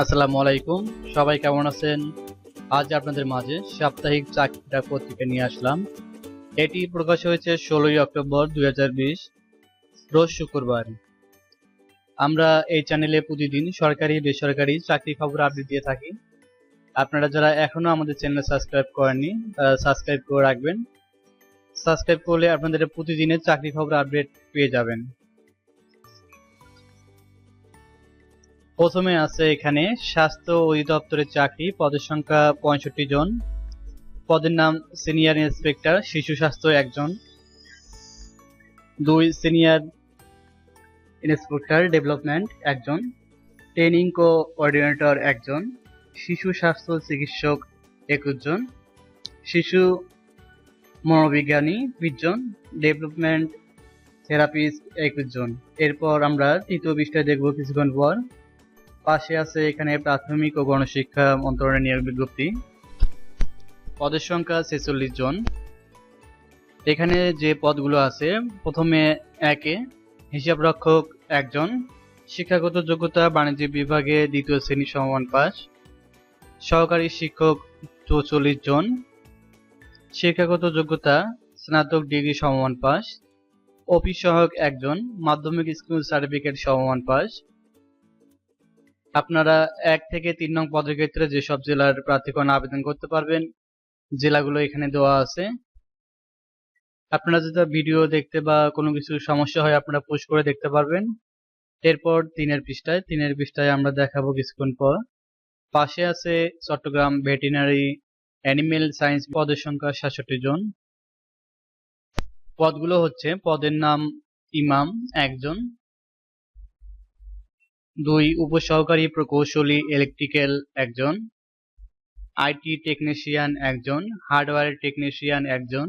আসসালামু আলাইকুম। সবাই কেমন আছেন? আজ আপনাদের মাঝে সাপ্তাহিক চাকরিটা পত্রিকা নিয়ে আসলাম। এটি প্রকাশ হয়েছে ষোলোই অক্টোবর দুই হাজার বিশ, রোজ শুক্রবার। আমরা এই চ্যানেলে প্রতিদিন সরকারি, বেসরকারি চাকরি খবর আপডেট দিয়ে থাকি। আপনারা যারা এখনও আমাদের চ্যানেল সাবস্ক্রাইব করেননি তারা সাবস্ক্রাইব করে রাখবেন। সাবস্ক্রাইব করলে আপনাদের প্রতিদিনের চাকরি খবর আপডেট পেয়ে যাবেন। প্রথমে আছে এখানে স্বাস্থ্য অধিদপ্তরের চাকরি, পদের সংখ্যা পঁয়ষট্টি জন। পদের নাম সিনিয়র ইন্সপেক্টর, শিশু স্বাস্থ্য একজন। দুই সিনিয়র ইন্সপেক্টর ডেভেলপমেন্ট একজন। ট্রেনিং কোঅর্ডিনেটর একজন। শিশু স্বাস্থ্য চিকিৎসক একুশ জন। শিশু মনোবিজ্ঞানী বিশ জন। ডেভেলপমেন্ট থেরাপিস্ট একুশ জন। এরপর আমরা তৃতীয় বিষয়টা দেখব কিছুক্ষণ পর। পাশে আছে এখানে প্রাথমিক ও গণশিক্ষা মন্ত্রণালয়ের নিয়োগ বিজ্ঞপ্তি। পদের সংখ্যা ছেচল্লিশ জন। এখানে যে পদগুলো আছে, প্রথমে একে হিসাব রক্ষক একজন, শিক্ষাগত যোগ্যতা বাণিজ্য বিভাগে দ্বিতীয় শ্রেণি সমমান পাস, সহকারী শিক্ষক চৌচল্লিশ জন, শিক্ষাগত যোগ্যতা স্নাতক ডিগ্রি সমমান পাস, অফিস সহায়ক একজন, মাধ্যমিক স্কুল সার্টিফিকেট সমমান পাস আপনারা এক থেকে তিন নং পদের ক্ষেত্রে যেসব জেলার প্রার্থীগণ আবেদন করতে পারবেন, জেলাগুলো এখানে দেওয়া আছে। আপনারা যদি ভিডিও দেখতে বা কোনো কিছু সমস্যা হয় আপনারা পোস্ট করে দেখতে পারবেন। এরপর তিনের পৃষ্ঠায় তিনের পৃষ্ঠায় আমরা দেখাবো কিছুক্ষণ পর। পাশে আছে চট্টগ্রাম ভেটেরিনারি অ্যানিমেল সায়েন্স পদের সংখ্যা সাতষট্টি জন। পদগুলো হচ্ছে, পদের নাম ইমাম একজন দুই উপসহকারী প্রকৌশলী ইলেকট্রিক্যাল একজন আইটি টেকনিশিয়ান একজন হার্ডওয়্যার টেকনিশিয়ান একজন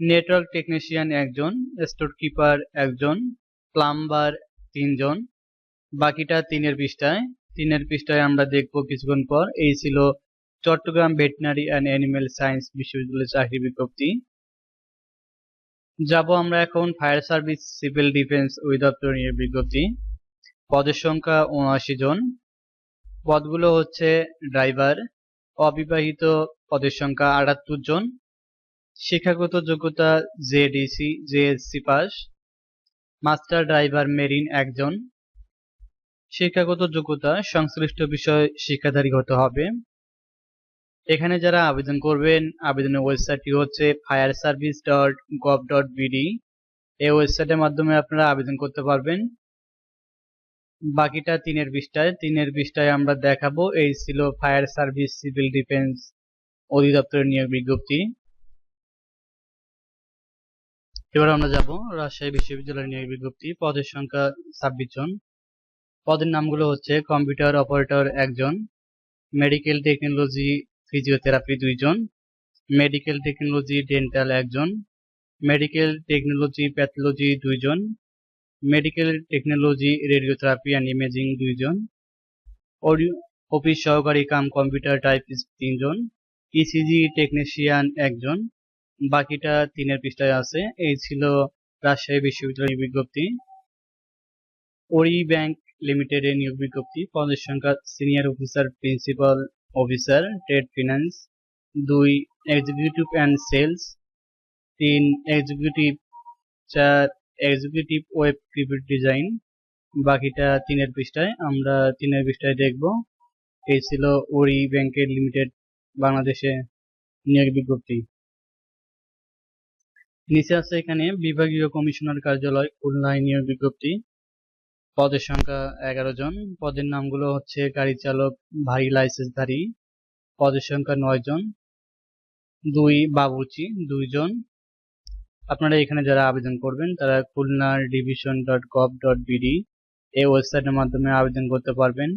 নেটওয়ার্ক টেকনিশিয়ান একজন স্টোর কিপার একজন প্লাম্বার তিনজন। বাকিটা তিনের পৃষ্ঠায়। তিনের পৃষ্ঠায় আমরা দেখব কিছুক্ষণ পর, এই ছিল Chattogram veterinary and animal science বিশ্ববিদ্যালয়ের চাকরি বিজ্ঞপ্তি। যাব আমরা এখন ফায়ার সার্ভিস, সিভিল ডিফেন্স অধিদপ্তর নিয়ে বিজ্ঞপ্তি। পদের সংখ্যা উনআশি জন। পদগুলো হচ্ছে ড্রাইভার, অবিবাহিত পদের সংখ্যা আটাত্তর জন। শিক্ষাগত যোগ্যতা JDC JSC pass. Master driver marine একজন। শিক্ষাগত যোগ্যতা, সংশ্লিষ্ট বিষয় শিক্ষাধারী হতে হবে। এখানে যারা আবেদন করবেন, আবেদনের ওয়েবসাইটটি হচ্ছে fire service dot gov dot BD এই ওয়েবসাইটের মাধ্যমে আপনারা আবেদন করতে পারবেন। বাকিটা তিনের পৃষ্ঠায়। তিনের পৃষ্ঠায় আমরা দেখাবো, এই ছিল ফায়ার সার্ভিস, সিভিল ডিফেন্স অধিদপ্তরের নিয়োগ বিজ্ঞপ্তি। এবার আমরা যাব রাজশাহী বিশ্ববিদ্যালয়ের নিয়োগ বিজ্ঞপ্তি, পদের সংখ্যা ছাব্বিশ জন। পদের নামগুলো হচ্ছে কম্পিউটার অপারেটর একজন, মেডিকেল টেকনোলজি ফিজিওথেরাপি দুইজন, মেডিকেল টেকনোলজি ডেন্টাল একজন, মেডিকেল টেকনোলজি প্যাথোলজি দুইজন medical technology radiotherapy and imaging দুইজন। অডিও অফিস সহকারী কাম কম্পিউটার টাইপিস্ট তিনজন। ইসিজি টেকনিশিয়ান একজন। বাকিটা তিনের পৃষ্ঠায় আছে। এই ছিল রাজশাহী বিশ্ববিদ্যালয়ের বিজ্ঞপ্তি। ওরি ব্যাংক লিমিটেডের নিয়োগ বিজ্ঞপ্তি। পদের সংখ্যা senior officer principal officer trade finance দুই এক্সিকিউটিভ অ্যান্ড সেলস তিন এক্সিকিউটিভ চার এক্সিকিউটিভ ওয়েব ক্রিপিট ডিজাইন বাকিটা তিনের পৃষ্ঠায়। আমরা তিনের পৃষ্ঠায় দেখব। এই ছিল ওরি ব্যাংকের লিমিটেড বাংলাদেশে নিয়োগ বিজ্ঞপ্তি। নিচে আছে এখানে বিভাগীয় কমিশনার কার্যালয়, খুলনায় নিয়োগ বিজ্ঞপ্তি। পদের সংখ্যা এগারো জন। পদের নামগুলো হচ্ছে গাড়ি চালক, ভারী লাইসেন্সধারী। পদের সংখ্যা নয় জন। দুই বাবুচি দুইজন আপনারা এখানে যারা আবেদন করবেন, তারা Khulna division dot gov dot BD এই ওয়েবসাইটের মাধ্যমে আবেদন করতে পারবেন।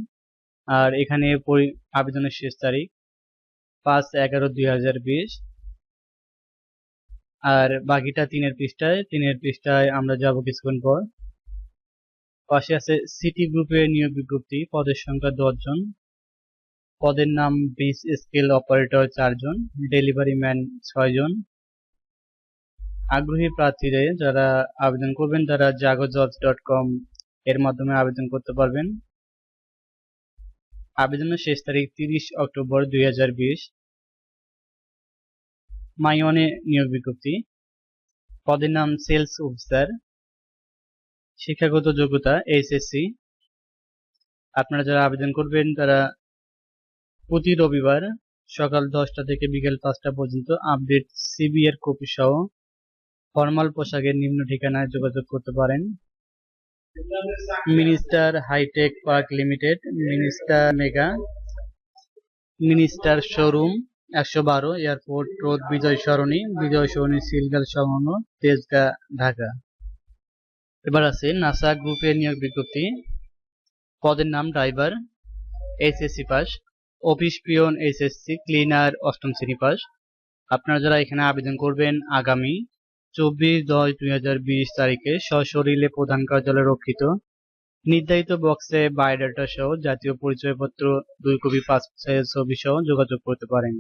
আর এখানে আবেদনের শেষ তারিখ পাঁচ এগারো দুই হাজার বিশ। আর বাকিটা তিনের পৃষ্ঠায় তিনের পৃষ্ঠায় আমরা যাব কিছুক্ষণ পর। পাশে আছে সিটি গ্রুপের নিয়োগ বিজ্ঞপ্তি, পদের সংখ্যা দশজন। পদের নাম বিস স্কেল অপারেটর চারজন ডেলিভারি ম্যান ছয়জন। আগ্রহী প্রার্থীদের যারা আবেদন করবেন, তারা জাগো জবস ডট কম এর মাধ্যমে আবেদন করতে পারবেন। আবেদনের শেষ তারিখ তিরিশ অক্টোবর দুই হাজার বিশ। মাইওয়ানে নিয়োগ বিজ্ঞপ্তি। পদের নাম সেলস অফিসার। শিক্ষাগত যোগ্যতা এইচএসসি আপনারা যারা আবেদন করবেন, তারা প্রতি রবিবার সকাল দশটা থেকে বিকেল পাঁচটা পর্যন্ত আপডেট সিবি এর কপি সহ ফর্মাল পোশাকের নিম্ন ঠিকানায় যোগাযোগ করতে পারেন। Minister hitech park limited Minister mega Minister showroom একশো বারো এয়ারপোর্ট রোড বিজয় সরণি বিজয় সরণি সিলগাল সংলগ্ন তেজগাঁ, ঢাকা। এবার আছে নাসা গ্রুপের নিয়োগ বিজ্ঞপ্তি। পদের নাম driver HSC pass office peon HSC cleaner অষ্টম শ্রেণি পাস আপনারা যারা এখানে আবেদন করবেন, আগামী চব্বিশ দশ দুই হাজার বিশ তারিখে সশরীরে প্রধান কার্যালয়ে রক্ষিত। নির্ধারিত বক্সে বায়োডাটা সহ জাতীয় পরিচয়পত্র, দুই কপি পাসপোর্ট ছবি সহ যোগাযোগ করতে পারেন।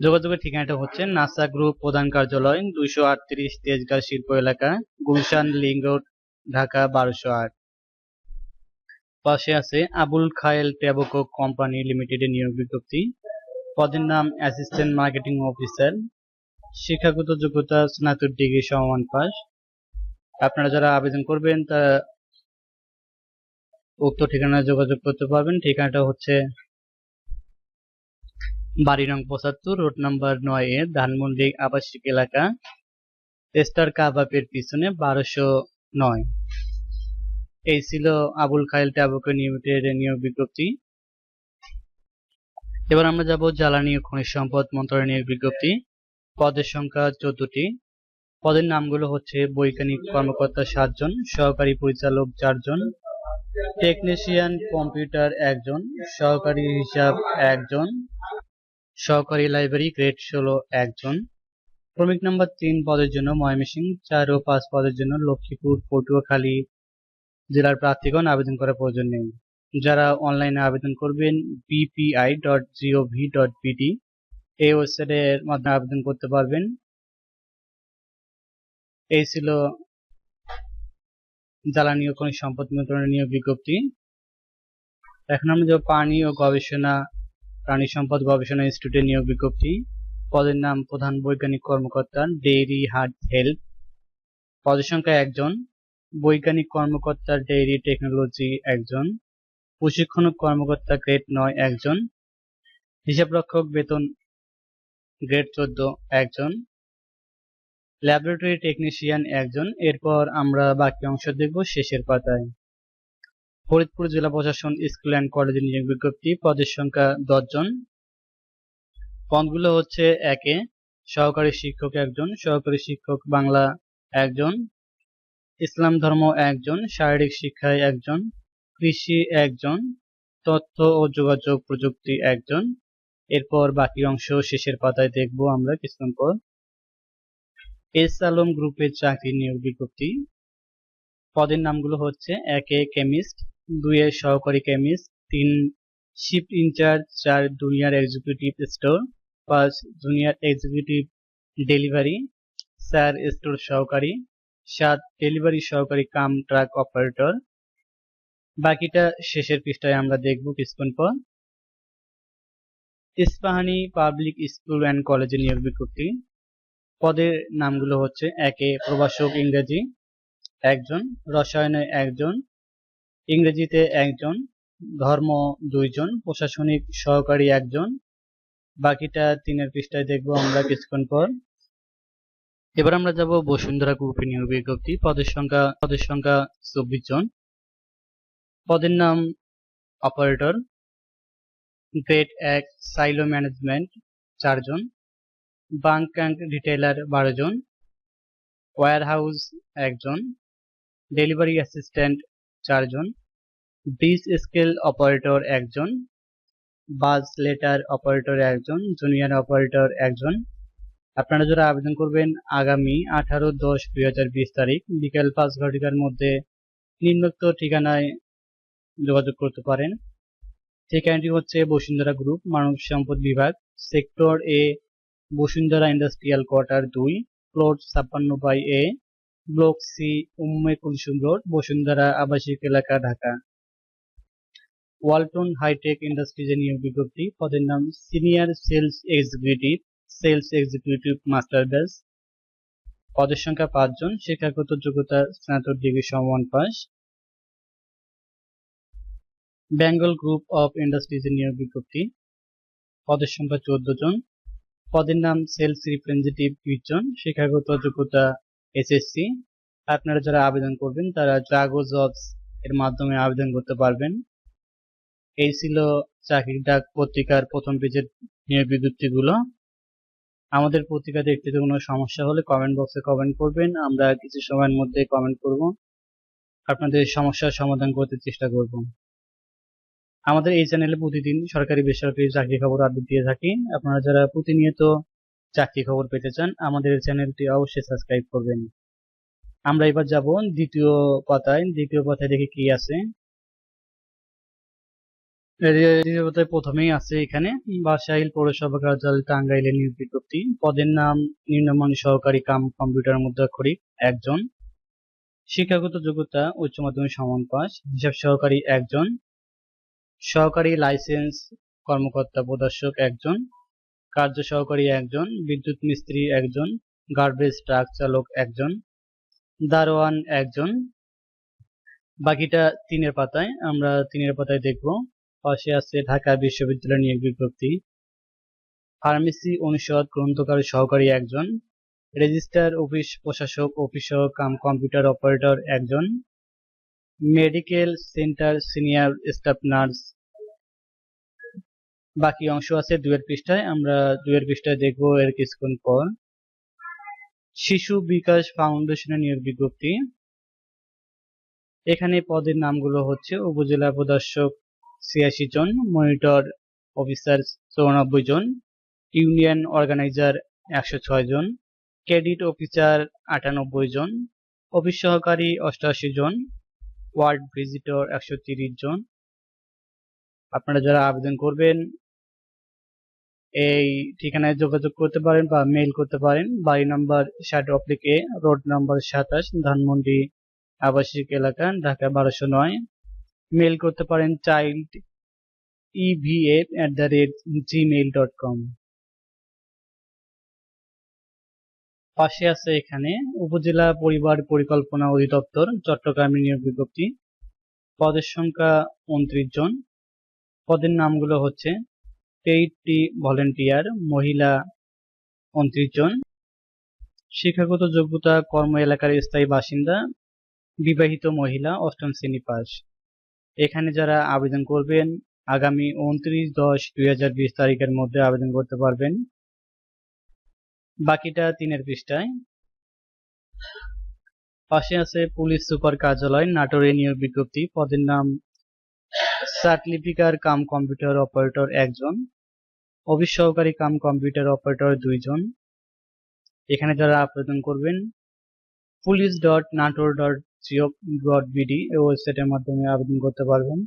যোগাযোগের ঠিকানাটা হচ্ছে নাসা গ্রুপ প্রধান কার্যালয়, দুইশো আটত্রিশ তেজগাঁ শিল্প এলাকা, গুলশান লিঙ্ক রোড, ঢাকা বারোশো আট। পাশে আছে আবুল খায়েল ট্যাবকো কোম্পানি লিমিটেডের নিয়োগ বিজ্ঞপ্তি। পদের নাম অ্যাসিস্ট্যান্ট মার্কেটিং অফিসার। শিক্ষাগত যোগ্যতা স্নাতক ডিগ্রি সমমান পাস। আপনারা যারা আবেদন করবেন তারা উক্ত ঠিকানায় যোগাযোগ করতে পারবেন। ঠিকানাটা হচ্ছে বাড়ি নং পঁচাত্তর, রোড নাম্বার নয় এ, ধানমন্ডি আবাসিক এলাকা স্টার কাবাবের পিছনে বারোশো নয়। এই ছিল আবুল খাইল ট্যাবকে নিয়মিতের নিয়োগ বিজ্ঞপ্তি। এবার আমরা যাব জ্বালানি ও খনিজ সম্পদ মন্ত্রণালয় নিয়োগ বিজ্ঞপ্তি। পদের সংখ্যা চোদ্দটি। পদের নামগুলো হচ্ছে বৈজ্ঞানিক কর্মকর্তা সাতজন, সহকারী পরিচালক চারজন টেকনিশিয়ান কম্পিউটার একজন, সহকারী হিসাব একজন, সহকারী লাইব্রেরি গ্রেড ষোলো একজন। ক্রমিক নাম্বার তিন পদের জন্য ময়মনসিংহ, চার ও পাঁচ পদের জন্য লক্ষ্মীপুর, পটুয়াখালী জেলার প্রার্থীগণ আবেদন করার প্রয়োজন নেই। যারা অনলাইনে আবেদন করবেন BPI dot GOV dot BD এই ওয়েবসাইটের মাধ্যমে আবেদন করতে পারবেন। এই ছিল জ্বালানি ও খনিজ সম্পদ মন্ত্রণালয়ের নিয়োগ বিজ্ঞপ্তি। এখন আমরা যাব পানি ও গবেষণা, প্রাণী সম্পদ গবেষণা ইনস্টিটিউটের নিয়োগ বিজ্ঞপ্তি। পদের নাম প্রধান বৈজ্ঞানিক কর্মকর্তা, ডেইরি হার্ট হেলথ। পদের সংখ্যা একজন। বৈজ্ঞানিক কর্মকর্তা, ডেইরি টেকনোলজি একজন। প্রশিক্ষণ কর্মকর্তা, গ্রেড নয়, একজন। হিসাবরক্ষক, বেতন গ্রেড চোদ্দ একজন ল্যাবরেটরি টেকনিশিয়ান একজন। এরপর আমরা বাকি অংশ দেখব শেষের পাতায়। ফরিদপুর জেলা প্রশাসন, স্কুল অ্যান্ড কলেজের নিয়োগ বিজ্ঞপ্তি, পদের সংখ্যা দশজন পদগুলো হচ্ছে একে সহকারী শিক্ষক একজন, সহকারী শিক্ষক বাংলা একজন, ইসলাম ধর্ম একজন, শারীরিক শিক্ষায় একজন, কৃষি একজন, তথ্য ও যোগাযোগ প্রযুক্তি একজন। এরপর বাকি অংশ শেষের পাতায় দেখব আমরা কিছুক্ষণ পর। এস আলম গ্রুপের চাকরি নিয়োগ বিজ্ঞপ্তি। পদের নামগুলো হচ্ছে একে কেমিস্ট, দুইয়ে সহকারী কেমিস্ট, তিন শিফট ইনচার্জ, চার জুনিয়র এক্সিকিউটিভ স্টোর, পাঁচ জুনিয়র এক্সিকিউটিভ ডেলিভারি চার স্টোর সহকারী, সাত ডেলিভারি সহকারী কাম ট্রাক অপারেটর। বাকিটা শেষের পৃষ্ঠায় আমরা দেখব কিছুক্ষণ পর। ইস্পাহানি পাবলিক স্কুল অ্যান্ড কলেজে নিয়োগ বিজ্ঞপ্তি। পদের নামগুলো হচ্ছে একে প্রভাষক ইংরেজি একজন, রসায়নে একজন, ইংরেজিতে একজন, ধর্ম দুইজন, প্রশাসনিক সহকারী একজন। বাকিটা তিনের পৃষ্ঠায় দেখব আমরা কিছুক্ষণ পর। এবার আমরা যাব বসুন্ধরা গ্রুপে নিয়োগ বিজ্ঞপ্তি। পদের সংখ্যা পদের সংখ্যা চব্বিশ জন। পদের নাম অপারেটর। গ্রেড এক সাইলো ম্যানেজমেন্ট চারজন, বাঙ্ক অ্যান্ড রিটেলার বারো জন ওয়ার হাউস একজন, ডেলিভারি অ্যাসিস্ট্যান্ট চারজন ব্রিজ স্কেল অপারেটর একজন বাস লেটার অপারেটর একজন, জুনিয়র অপারেটর একজন। আপনারা যারা আবেদন করবেন আগামী আঠারো দশ দুই হাজার বিশ তারিখ বিকেল পাঁচ ঘটিকার মধ্যে নিম্নোক্ত ঠিকানায় যোগাযোগ করতে পারেন। ঠিকানাটি হচ্ছে বসুন্ধরা গ্রুপ মানব সম্পদ বিভাগ sector A Bashundhara industrial quarter দুই প্লট ছাপ্পান্ন by A block C Umme Kulsum road Bashundhara আবাসিক এলাকা, ঢাকা। ওয়ালটন হাইটেক ইন্ডাস্ট্রিজে নিয়োগ বিজ্ঞপ্তি, পদের নাম senior sales executive sales executive master batch পদের সংখ্যা পাঁচজন, শিক্ষাগত যোগ্যতা স্নাতক ডিগ্রি সমান পাস বেঙ্গল গ্রুপ অফ ইন্ডাস্ট্রিজে নিয়োগ বিজ্ঞপ্তি। পদের সংখ্যা চোদ্দ জন। পদের নাম সেলস রিপ্রেজেন্টেটিভ বিশ জন। শিক্ষাগত যোগ্যতা এসএসসি আপনারা যারা আবেদন করবেন, তারা জাগো জবস এর মাধ্যমে আবেদন করতে পারবেন। এই ছিল চাকরির ডাক পত্রিকার প্রথম পেজের নিয়োগ বিজ্ঞপ্তিগুলো। আমাদের পত্রিকা দেখতে কোনো সমস্যা হলে কমেন্ট বক্সে কমেন্ট করবেন। আমরা কিছু সময়ের মধ্যে কমেন্ট করব। আপনাদের সমস্যার সমাধান করতে চেষ্টা করব। আমাদের এই চ্যানেলে প্রতিদিন সরকারি বেসরকারি চাকরি খবর আপডেট দিয়ে থাকি। আপনারা যারা প্রতিনিয়ত চাকরি খবর পেতে চান, আমাদের চ্যানেলটি অবশ্যই সাবস্ক্রাইব করবেন। আমরা এবার যাব দ্বিতীয় পাতায়। দ্বিতীয় পাতায় দেখি কি আছে। দ্বিতীয় পাতায় প্রথমেই আছে এখানে, বাসাইল পৌরসভা কার্যালয়, টাঙ্গাইলের নিয়োগ বিজ্ঞপ্তি। পদের নাম নিম্নমান সহকারী কাম কম্পিউটার মুদ্রাক্ষরিক একজন। শিক্ষাগত যোগ্যতা উচ্চ মাধ্যমিক সমান পাস হিসাব সহকারী একজন। সহকারী লাইসেন্স কর্মকর্তা প্রদর্শক একজন, কার্য সহকারী একজন, বিদ্যুৎ মিস্ত্রি একজন গার্বেজ ট্রাক চালক একজন, দারোয়ান একজন। বাকিটা তিনের পাতায়, আমরা তিনের পাতায় দেখব। পাশে আছে ঢাকা বিশ্ববিদ্যালয় নিয়োগ বিজ্ঞপ্তি। ফার্মেসি অনুষদ গ্রন্থকার সহকারী একজন, রেজিস্টার অফিস প্রশাসক অফিস কাম কম্পিউটার অপারেটর একজন। Medical centre senior staff nurse. বাকি অংশ আছে দুয়ের পৃষ্ঠায়, আমরা দুয়ের পৃষ্ঠায় দেখব এর কিছুক্ষণ পর। শিশু বিকাশ ফাউন্ডেশনের নিয়োগ বিজ্ঞপ্তি। এখানে পদের নামগুলো হচ্ছে উপজেলা প্রদর্শক ছিয়াশি জন, মনিটর অফিসার চৌরানব্বই জন, ইউনিয়ন অর্গানাইজার একশো ছয় জন ক্রেডিট অফিসার আটানব্বই জন, অফিস সহকারী অষ্টআশি জন ওয়ার্ড ভিজিটর একশো তিরিশ জন। আপনারা যারা আবেদন করবেন, এই ঠিকানায় যোগাযোগ করতে পারেন বা মেইল করতে পারেন। বাড়ি নাম্বার ষাট অপ্লিক রোড নাম্বার সাতাশ, ধানমন্ডি আবাসিক এলাকা, ঢাকা বারোশো নয়। মেইল করতে পারেন child EVF at the rate Gmail dot com পাশে আছে এখানে উপজেলা পরিবার পরিকল্পনা অধিদপ্তর, চট্টগ্রামে নিয়োগ বিজ্ঞপ্তি। পদের সংখ্যা উনত্রিশ জন। পদের নামগুলো হচ্ছে পেইডটি ভলেন্টিয়ার, মহিলা উনত্রিশ জন। শিক্ষাগত যোগ্যতা কর্ম এলাকার স্থায়ী বাসিন্দা, বিবাহিত মহিলা অষ্টম শ্রেণি পাস। এখানে যারা আবেদন করবেন, আগামী উনত্রিশ দশ দুই তারিখের মধ্যে আবেদন করতে পারবেন। বাকিটা তিনের পৃষ্ঠায়। পাশে আছে পুলিশ সুপার কার্যালয়, নাটোরে নিয়োগ বিজ্ঞপ্তি। পদের নাম সার্টিফিকার কাম কম্পিউটার অপারেটর একজন। অফিস সহকারী কাম কম্পিউটার অপারেটর দুইজন। এখানে যারা আবেদন করবেন, police dot Natore dot gov dot BD এই ওয়েবসাইটের মাধ্যমে আবেদন করতে পারবেন।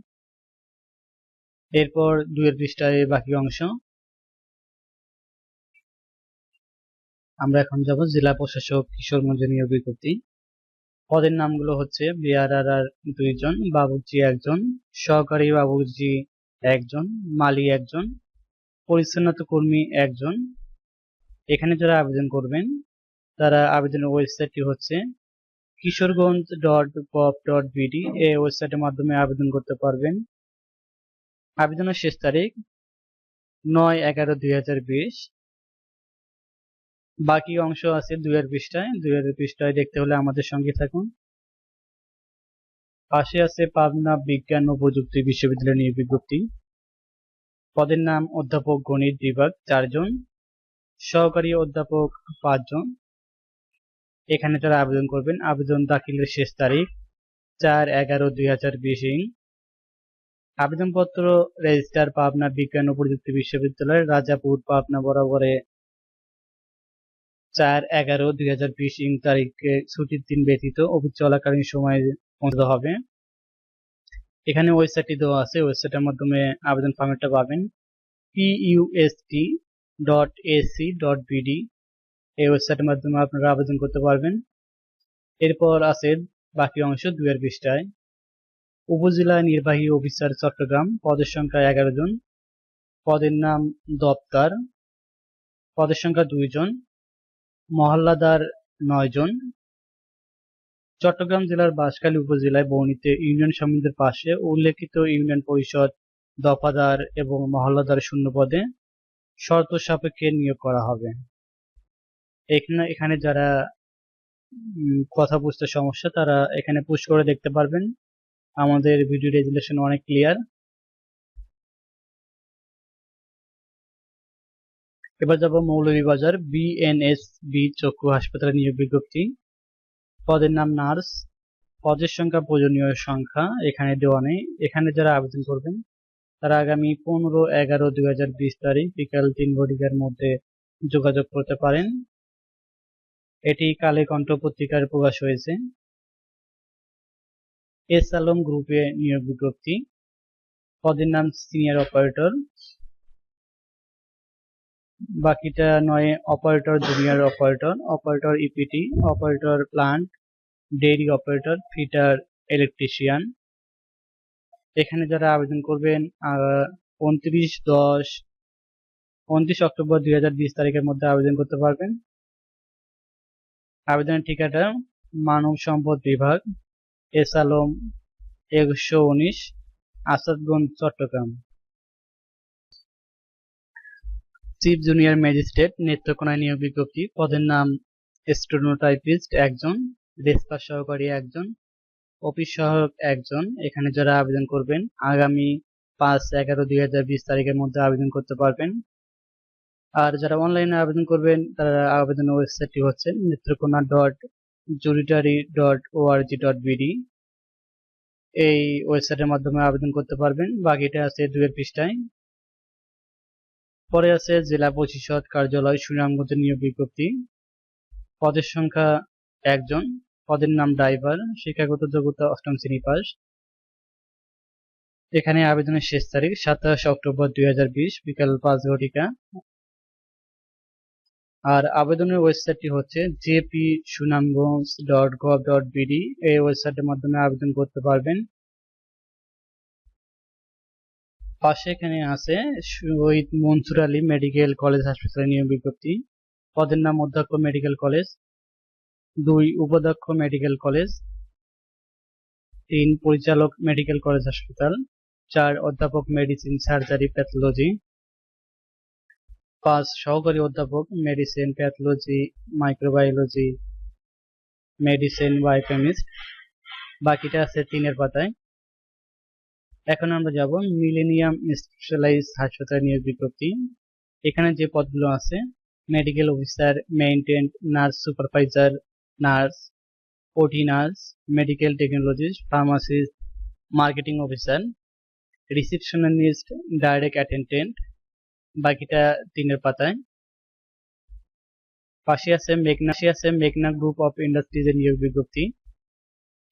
এরপর দুইয়ের পৃষ্ঠায় বাকি অংশ। আমরা এখন যাব জেলা প্রশাসক কিশোরগঞ্জ নিয়োগ বিজ্ঞপ্তি। পদের নামগুলো হচ্ছে বিআরআর দুইজন বাবুজি একজন, সহকারী বাবুজি একজন, মালি একজন, পরিচ্ছন্নতা কর্মী একজন। এখানে যারা আবেদন করবেন, তারা আবেদনের ওয়েবসাইটটি হচ্ছে Kishoreganj dot gov dot BD এই ওয়েবসাইটের মাধ্যমে আবেদন করতে পারবেন। আবেদনের শেষ তারিখ নয় এগারো দুই হাজার বিশ। বাকি অংশ আছে দুইয়ের পৃষ্ঠায়। দুইয়ের পৃষ্ঠায় দেখতে হলে আমাদের সঙ্গে থাকুন। পাশে আছে পাবনা বিজ্ঞান ও প্রযুক্তি বিশ্ববিদ্যালয় নিয়োগ বিজ্ঞপ্তি। পদের নাম অধ্যাপক গণিত বিভাগ চারজন, সহকারী অধ্যাপক পাঁচজন। এখানে তারা আবেদন করবেন, আবেদন দাখিলের শেষ তারিখ চার এগারো দুই হাজার বিশ। আবেদনপত্র রেজিস্টার পাবনা বিজ্ঞান ও প্রযুক্তি বিশ্ববিদ্যালয় রাজাপুর পাবনা বরাবরে চার এগারো দুই হাজার বিশ ইং তারিখে ছুটির দিন ব্যতীত অফিস চলাকালীন সময়ে পৌঁছতে হবে। এখানে ওয়েবসাইটটি দেওয়া আছে ওয়েবসাইটের মাধ্যমে আবেদন ফর্মেটটা পাবেন। PUST dot AC dot BD এই ওয়েবসাইটের মাধ্যমে আপনারা আবেদন করতে পারবেন। এরপর আছে বাকি অংশ দুয়ের পৃষ্ঠায়। উপজেলা নির্বাহী অফিসার চট্টগ্রাম, পদের সংখ্যা এগারো জন, পদের নাম দপ্তর, পদের সংখ্যা দুইজন মহল্লাদার নয় জন। চট্টগ্রাম জেলার বাঁশখালী উপজেলায় বর্ণিত ইউনিয়ন সমিতির পাশে উল্লেখিত ইউনিয়ন পরিষদ, দফাদার এবং মহল্লাদার শূন্য পদে শর্ত সাপেক্ষে নিয়োগ করা হবে। এখানে এখানে যারা কথা বুঝতে সমস্যা, তারা এখানে পুশ করে দেখতে পারবেন। আমাদের ভিডিও রেজুলেশন অনেক ক্লিয়ার। এবার যাব মৌলভীবাজার বিএনএস বি চক্ষু হাসপাতালে নিয়োগ বিজ্ঞপ্তি। পদের নাম নার্স। পদের সংখ্যা প্রয়োজনীয় সংখ্যা এখানে দেওয়া নেই। এখানে যারা আবেদন করবেন, তারা আগামী পনেরো এগারো দুই হাজার বিশ তারিখ বিকাল তিন ঘটিকার মধ্যে যোগাযোগ করতে পারেন। এটি কালে কণ্ঠ পত্রিকার প্রকাশ হয়েছে। এস আলম গ্রুপে নিয়োগ বিজ্ঞপ্তি। পদের নাম সিনিয়র অপারেটর। বাকিটা নয় operator junior operator operator EPT operator plant dairy operator fitter electrician এখানে যারা আবেদন করবেন উনত্রিশ দশ, উনত্রিশ অক্টোবর দুই হাজার বিশ তারিখের মধ্যে আবেদন করতে পারবেন। আবেদনের ঠিকানা মানব সম্পদ বিভাগ, এস আলম একশো উনিশ, Asadganj, Chattogram. Chief junior magistrate নেত্রকোনায় নিয়োগ বিজ্ঞপ্তি। পদের নাম স্টোনোটাইপিস্ট একজন রেসপাস সহকারী একজন, অফিস সহায়ক একজন। এখানে যারা আবেদন করবেন, আগামী পাঁচ এগারো দুই হাজার বিশ তারিখের মধ্যে আবেদন করতে পারবেন। আর যারা অনলাইনে আবেদন করবেন, তারা আবেদনের ওয়েবসাইটটি হচ্ছে Netrokona dot judiciary dot ORG dot BD. এই ওয়েবসাইটের মাধ্যমে আবেদন করতে পারবেন। বাকিটা আছে দুয়ের পৃষ্ঠায়। পরে আছে জেলা পরিষদ কার্যালয় সুনামগঞ্জের নিয়োগ বিজ্ঞপ্তি। পদের সংখ্যা একজন। পদের নাম ড্রাইভার। শিক্ষাগত যোগ্যতা অষ্টম শ্রেণি পাস। এখানে আবেদনের শেষ তারিখ সাতাশ অক্টোবর দুই হাজার বিশ, বিকাল পাঁচ ঘটিকা। আর আবেদনের ওয়েবসাইটটি হচ্ছে JP Sunamganj dot gov dot BD. এই ওয়েবসাইটের মাধ্যমে আবেদন করতে পারবেন। পাশে এখানে আছে শহীদ মনসুর আলী মেডিকেল কলেজ হাসপাতালে নিয়োগ বিজ্ঞপ্তি। পদের নাম অধ্যক্ষ মেডিকেল কলেজ। দুই উপাধ্যক্ষ মেডিকেল কলেজ। তিন পরিচালক মেডিকেল কলেজ হাসপাতাল। চার অধ্যাপক মেডিসিন সার্জারি প্যাথোলজি। পাঁচ সহকারী অধ্যাপক medicine pathology, microbiology, medicine biochemist. বাকিটা আছে তিনের পাতায়। এখন আমরা যাব মিলেনিয়াম স্পেশালাইজ হাসপাতাল নিয়োগ বিজ্ঞপ্তি। এখানে যে পদগুলো আছে medical officer maintenance nurse supervisor nurse OT nurse medical technologist pharmacist marketing officer receptionist direct attendant বাকিটা তিনের পাতায়। পাশে আছে মেঘনা আছে মেঘনা গ্রুপ অফ ইন্ডাস্ট্রিজের নিয়োগ বিজ্ঞপ্তি।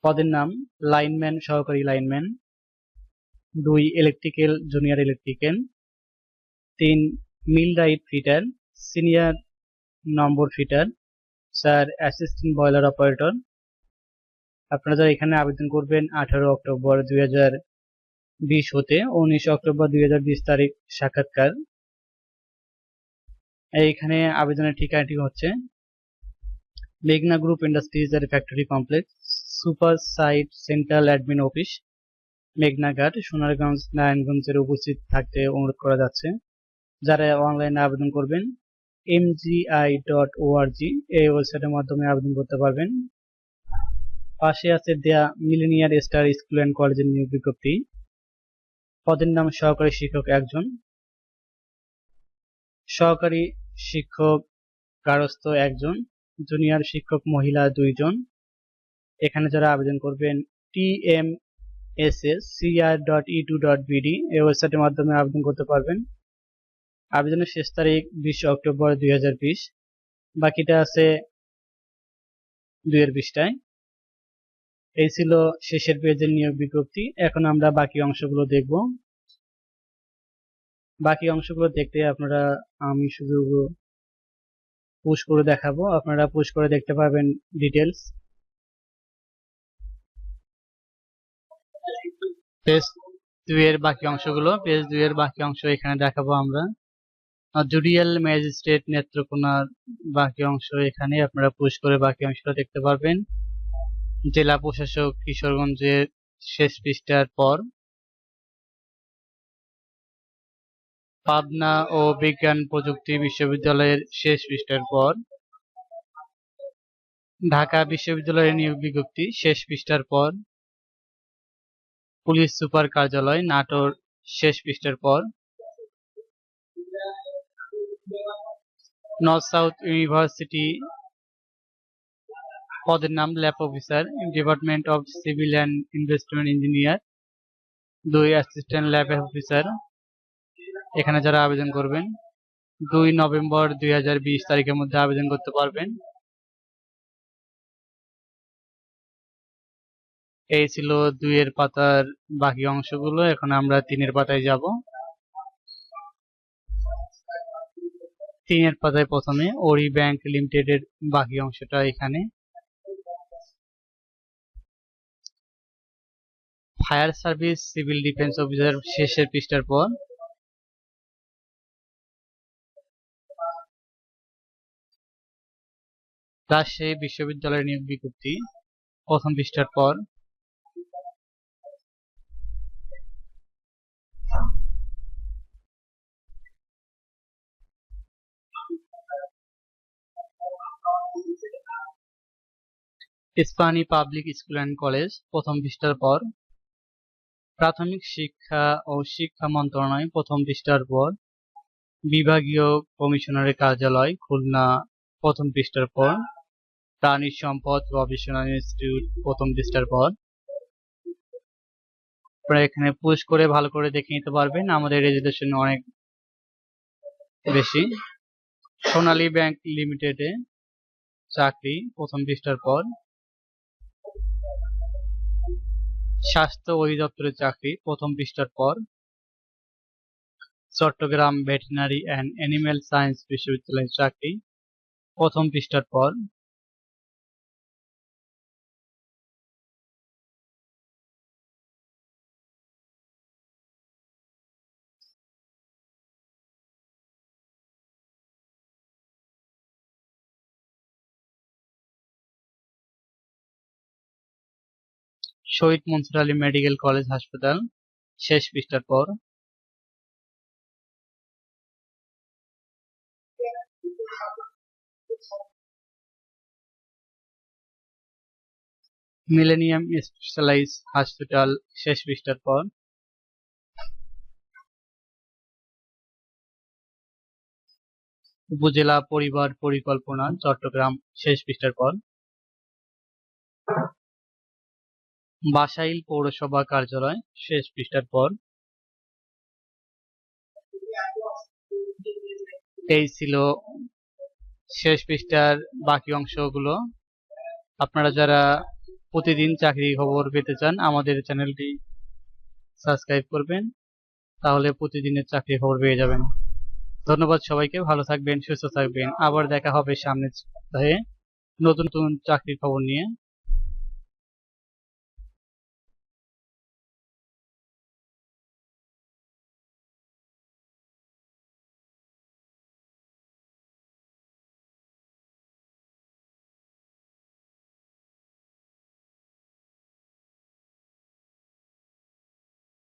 পদের নাম লাইনম্যান সহকারী লাইনম্যান দুই ইলেকট্রিক্যাল জুনিয়র ইলেকট্রিক্যাল তিন millwright fitter senior number fitter চার অ্যাসিস্ট্যান্ট বয়লার অপারেটর আপনারা যারা এখানে আবেদন করবেন আঠারো অক্টোবর দুই বিশ হতে, উনিশ অক্টোবর দুই হাজার বিশ তারিখ সাক্ষাৎকার। এইখানে আবেদনের ঠিকানাটি হচ্ছে মেঘনা গ্রুপ ইন্ডাস্ট্রিজ এর factory complex super site central admin office মেঘনাঘাট Sonarganj নারায়ণগঞ্জের উপস্থিত থাকতে অনুরোধ করা যাচ্ছে। যারা অনলাইনে আবেদন করবেন এমজিআই ডট ওআরজি এই ওয়েবসাইটের মাধ্যমে আবেদন করতে পারবেন। পাশে আছে দেয়া মিলেনিয়ার স্টার স্কুল অ্যান্ড কলেজের নিয়োগ বিজ্ঞপ্তি। পদের নাম সহকারী শিক্ষক একজন। সহকারী শিক্ষক কারস্থ একজন। জুনিয়র শিক্ষক মহিলা দুইজন। এখানে যারা আবেদন করবেন T M S S CR dot E two dot BD এই ওয়েবসাইটের মাধ্যমে আবেদন করতে পারবেন। আবেদনের শেষ তারিখ বিশ অক্টোবর দুই হাজার বিশ, বাকিটা আছে দুইয়ের বিশটায়। এই ছিল শেষের পেজের নিয়োগ বিজ্ঞপ্তি। এখন আমরা বাকি অংশগুলো দেখব। বাকি অংশগুলো দেখতে আপনারা আমি শুধু পুশ করে দেখাবো। আপনারা পুশ করে দেখতে পারবেন ডিটেলস পেজ দুই এর বাকি অংশগুলো পেজ দুই এর বাকি অংশ এখানে দেখাবো আমরা। জুডিয়াল ম্যাজিস্ট্রেট নেত্রকোনার বাকি অংশ এখানে আপনারা পুশ করে বাকি অংশটা দেখতে পারবেন। জেলা প্রশাসক কিশোরগঞ্জের শেষ পৃষ্ঠার পর। পাবনা ও বিজ্ঞান প্রযুক্তি বিশ্ববিদ্যালয়ের শেষ পৃষ্ঠার পর। ঢাকা বিশ্ববিদ্যালয়ের নিয়োগ বিজ্ঞপ্তি, শেষ পৃষ্ঠার পর। পুলিশ সুপার কার্যালয় নাটোর শেষ পৃষ্ঠার পর। নর্থ সাউথ ইউনিভার্সিটি পদের নাম lab officer, department of civil and investment engineer, দুই অ্যাসিস্ট্যান্ট ল্যাব অফিসার। এখানে যারা আবেদন করবেন, দুই নভেম্বর দুই হাজার বিশ তারিখের মধ্যে আবেদন করতে পারবেন। এই ছিল দুইয়ের পাতার বাকি অংশগুলো, এখন আমরা তিনের পাতায় যাব। তিনের পাতায় প্রথমে ওরি ব্যাংক লিমিটেডের বাকি অংশটা এখানে। Fire service, civil defence officer শেষের পৃষ্ঠার পর। রাজশাহী বিশ্ববিদ্যালয়ের নিয়োগ বিজ্ঞপ্তি, প্রথম পৃষ্ঠার পর। Ispahani public school and college প্রথম পৃষ্ঠার পর। প্রাথমিক শিক্ষা ও শিক্ষা মন্ত্রণালয়, প্রথম পৃষ্ঠার পর। বিভাগীয় কমিশনারের কার্যালয়, খুলনা, প্রথম পৃষ্ঠার পর। প্রাণী সম্পদ গবেষণা ইনস্টিটিউট, প্রথম পৃষ্ঠার পর। এখানে পুশ করে, ভালো করে দেখে নিতে পারবেন। আমাদের রেজুলেশন অনেক বেশি। সোনালী ব্যাংক লিমিটেডে চাকরি, প্রথম পৃষ্ঠার পর। স্বাস্থ্য অধিদপ্তরের চাকরি প্রথম পৃষ্ঠার পর। Chattogram veterinary and animal science বিশ্ববিদ্যালয়ের চাকরি প্রথম পৃষ্ঠার পর। শহীদ মনসুর আলী মেডিকেল কলেজ হাসপাতাল, শেষ পৃষ্ঠার পর। মিলেনিয়াম স্পেশালাইজ হসপিটাল শেষ পৃষ্ঠার পর। উপজেলা পরিবার পরিকল্পনা, চট্টগ্রাম, শেষ পৃষ্ঠার পর। বাসাইল পৌরসভা কার্যালয়, শেষ পৃষ্ঠার পর। এই ছিল শেষ পৃষ্ঠার বাকি অংশগুলো। আপনারা যারা প্রতিদিন চাকরি খবর পেতে চান, আমাদের চ্যানেলটি সাবস্ক্রাইব করবেন, তাহলে প্রতিদিনের চাকরি খবর পেয়ে যাবেন। ধন্যবাদ সবাইকে, ভালো থাকবেন, সুস্থ থাকবেন। আবার দেখা হবে সামনে নতুন নতুন চাকরির খবর নিয়ে।